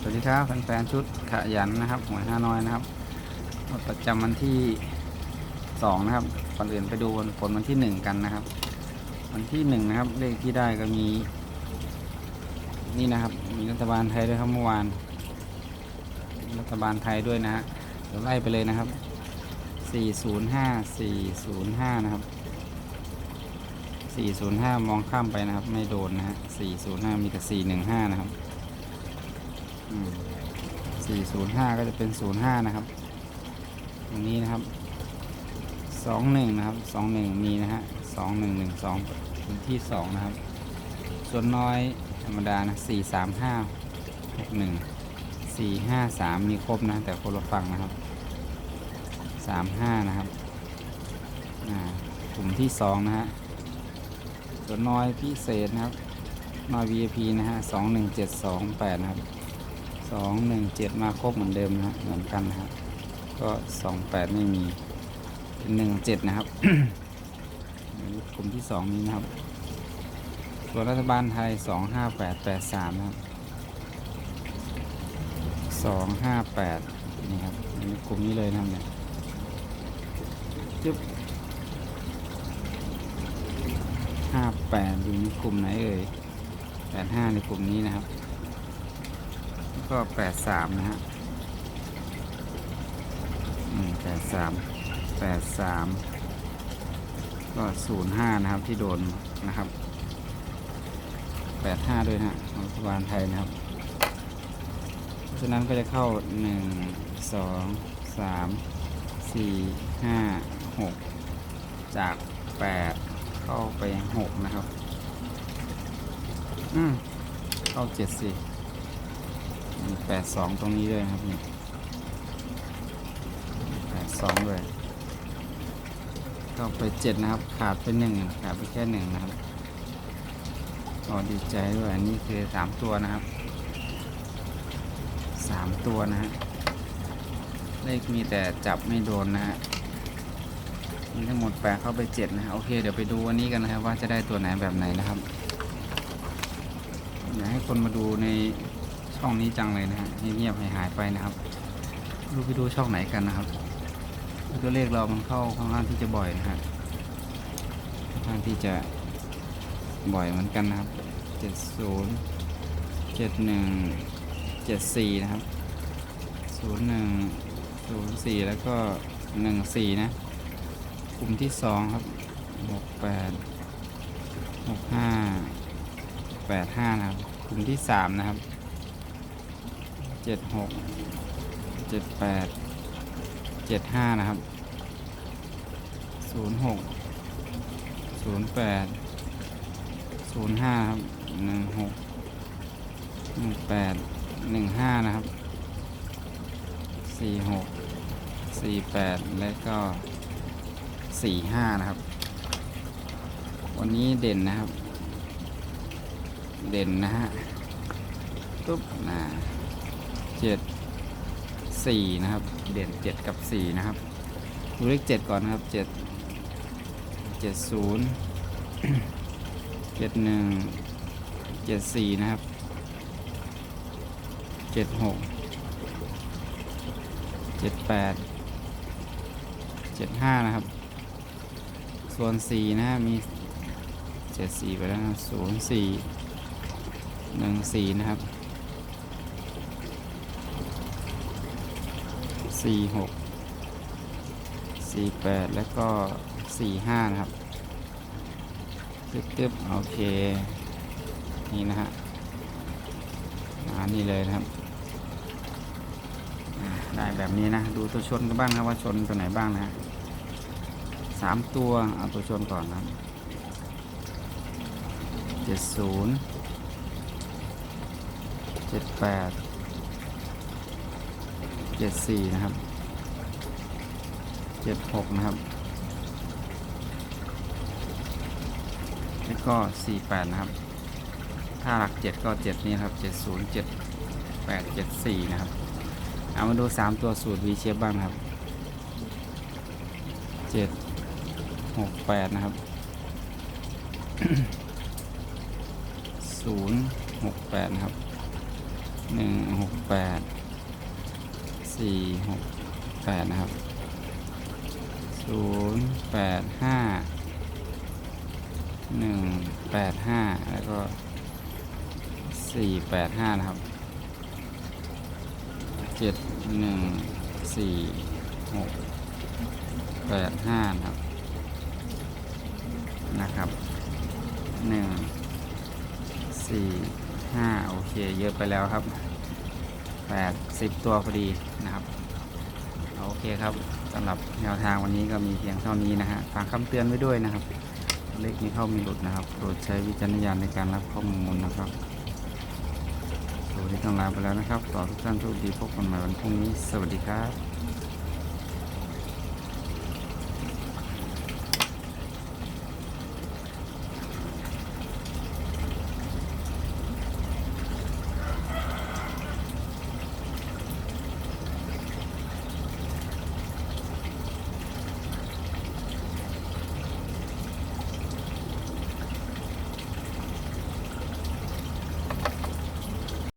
สวัสดีครับแฟนๆชุดขยันนะครับหวยห้าน้อยนะครับประจำวันที่สองนะครับก่อนอื่นไปดูผลวันที่หนึ่งกันนะครับ วันที่หนึ่งนะครับเลขที่ได้ก็มี นี่นะครับ มีรัฐบาลไทยด้วยครับเมื่อวาน รัฐบาลไทยด้วยนะฮะเดี๋ยวไล่ไปเลยนะครับ405 405 นะครับ 405 มองข้ามไปนะครับ ไม่โดนนะฮะ405 มีแต่415 นะครับ สี่ศูนย์ห้าก็จะเป็นศูนย์ห้านะครับ ตรงนี้นะครับสองหนึ่งนะครับสองหนึ่งมีนะฮะสองหนึ่งหนึ่งสองเป็นที่สองนะครับ ส่วนน้อยธรรมดานะสี่สามห้าหกหนึ่งสี่ห้าสามมีครบนะ แต่คนละฝั่งนะครับสามห้านะครับกลุ่มที่สองนะฮะส่วนน้อยพิเศษนะครับน้อย VIP นะฮะสองหนึ่งเจ็ดสองแปดนะครับ สองหนึ่งเจ็ดมาครบเหมือนเดิมนะฮะเหมือนกันนะครับ ก็สองแปดไม่มีเป็นหนึ่งเจ็ดนะครับนี่กลุ่มที่สองนี้นะครับส่วนรัฐบาลไทยสองห้าแปดแปดสามนะครับสองห้าแปดนี่ครับนี่กลุ่มนี้เลยนะครับเนี่ยจึ๊บห้าแปดอยู่ในกลุ่มไหนเอ่ยแปดห้าในกลุ่มนี้นะครับ ก็แปดสามนะฮะอืมแปดสามแปดสามก็ศูนย์ห้านะครับที่โดนนะครับแปดห้าด้วยนะฮะของรัฐบาลไทยนะครับ เพราะฉะนั้นก็จะเข้าหนึ่งสองสามสี่ห้าหกจากแปดเข้าไปหกนะครับ อืมเข้าเจ็ดสิมี แปดสองตรงนี้ด้วยครับนี่แปดสองด้วยเข้าไปเจ็ดนะครับ ขาดไปหนึ่งขาดไปแค่หนึ่งนะครับก็ดีใจด้วยอันนี้คือสามตัวนะครับสามตัวนะฮะเลขมีแต่จับไม่โดนนะฮะมีทั้งหมดแปดเข้าไปเจ็ดนะฮะโอเคเดี๋ยวไปดูวันนี้กันนะครับว่าจะได้ตัวไหนแบบไหนนะครับอยากให้คนมาดูใน ช่องนี้จังเลยนะฮะเงียบๆหายๆไปนะครับดูไปดูช่องไหนกันนะครับตัวเลขเรามันเข้าค่อนข้างที่จะบ่อยนะฮะค่อนข้างที่จะบ่อยเหมือนกันนะครับเจ็ดศูนย์เจ็ดหนึ่งเจ็ดสี่นะครับศูนย์หนึ่งศูนย์สี่แล้วก็หนึ่งสี่นะกลุ่มที่สองครับหกแปดหกห้าแปดห้านะครับกลุ่มที่สามนะครับ เจ็ดหกเจ็ดแปดเจ็ดห้านะครับศูนย์หกศูนย์แปดศูนย์ห้าครับหนึ่งหกหนึ่งแปดหนึ่งห้านะครับสี่หกสี่แปดและก็สี่ห้านะครับ วันนี้เด่นนะครับ เด่นนะฮะตุ๊บนะ เจ็ดสี่นะครับ เด่นเจ็ดกับสี่นะครับ ดูเลขเจ็ดก่อนนะครับเจ็ดเจ็ดศูนย์เจ็ดหนึ่งเจ็ดสี่นะครับเจ็ดหกเจ็ดแปดเจ็ดห้านะครับ ส่วนสี่นะมีเจ็ดสี่ไปแล้วนะศูนย์สี่หนึ่งสี่นะครับ สี่หกสี่แปดแล้วก็สี่ห้านะครับตึ๊บตึ๊บโอเค นี่นะฮะมานี่เลยนะครับ ได้แบบนี้นะ ดูตัวชนกันบ้างนะว่าชนตัวไหนบ้างนะฮะสามตัวเอาตัวชนก่อนนะเจ็ดศูนย์เจ็ดแปด เจ็ดสี่นะครับเจ็ดหกนะครับ แล้วก็สี่แปดนะครับ ถ้าหลักเจ็ดก็เจ็ดนี่ครับเจ็ดศูนย์เจ็ดแปดเจ็ดสี่นะครับ เอามาดูสามตัวสูตร V เชฟบ้างนะครับเจ็ดหกแปดนะครับศูนย์หกแปดนะครับหนึ่งหกแปด สี่หกแปดนะครับศูนย์แปดห้าหนึ่งแปดห้าแล้วก็สี่แปดห้านะครับเจ็ดหนึ่งสี่หกแปดห้านะครับนะครับหนึ่งสี่ห้าโอเค เยอะไปแล้วครับ แปดสิบตัวพอดีนะครับโอเคครับสำหรับแนวทางวันนี้ก็มีเพียงเท่านี้นะฮะฝากคำเตือนไว้ด้วยนะครับ เลขมีเข้ามีหลุดนะครับโปรดใช้วิจารณญาณในการรับข้อมูลนะครับวันนี้ต้องลาไปแล้วนะครับขอทุกท่านโชคดีพบกันใหม่วันพรุ่งนี้ สวัสดีครับ